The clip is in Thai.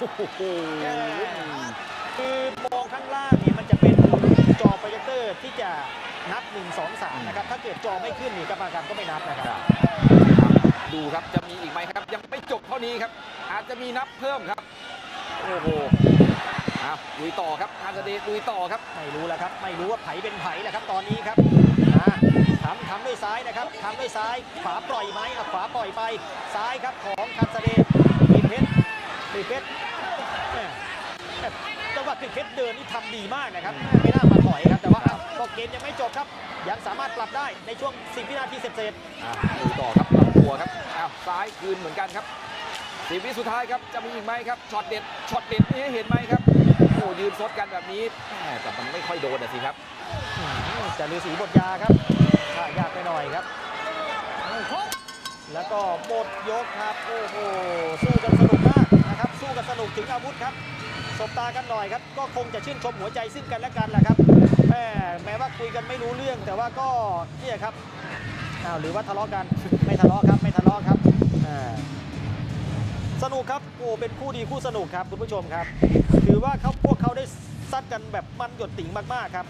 โอ้โหคือมองข้างล่างเนี่ยมันจะเป็นจอโปรเจคเตอร์ที่จะนับ 1 2 3 นะครับ ถ้าเกิดจอไม่ขึ้นนี่กรรมการก็ไม่นับนะคครัรับบดูครับจะมีอีกไหมครับ ยังไม่จบเท่านี้ครับ อาจจะมีนับเพิ่มครับโอ้โหอะลุยต่อครับอาร์เซเดลุยต่อครับไม่รู้แล้วครับ ไม่รู้ว่าไผเป็นไผแหละครับตอนนี้ครับอ่าทำทำด้วยซ้ายนะครับทำด้วยซ้ายขวาปล่อยไหมอะขวาปล่อยไปซ้ายครับของคาซาเดนกรีนเพชรกรีนเพชรแม่แม่ จังหวะกรีนเพชรเดินนี่ทำดีมากนะครับ ไม่น่ามาถอยครับ แต่ว่าอะก็เกมยังไม่จบครับ ยังสามารถปรับได้ในช่วง 10 วินาทีเสร็จอะลุยต่อครับลำตัวครับอ้าวซ้ายคืนเหมือนกันครับสิบวิสุดท้ายครับจะมีอีกไหมครับช็อตเด็ดช็อตเด็ดนี่ให้เห็นไหมครับโอ้ยืนซดกันแบบนี้แหม่แต่มันไม่ค่อยโดนนะสิครับๆอืมจะลือสีบทยาครับถ้ายากไปหน่อยครับ แล้วก็หมดยกครับ โอ้โหสู้กันสนุกมากนะครับ สู้กันสนุกถึงอาวุธครับ สบตากันหน่อยครับ ก็คงจะชื่นชมหัวใจซึ่งกันและกันแหละครับแม่แม้ว่าคุยกันไม่รู้เรื่อง แต่ว่าก็เนี่ยครับอ้าวหรือว่าทะเลาะกันไม่ทะเลาะครับไม่ทะเลาะครับสนุกครับโอ้เป็นคู่ดีคู่สนุกครับคุณผู้ชมครับ ถือว่าเขาพวกเขาได้ซัดกันแบบมันหยดติ่งมากๆครับ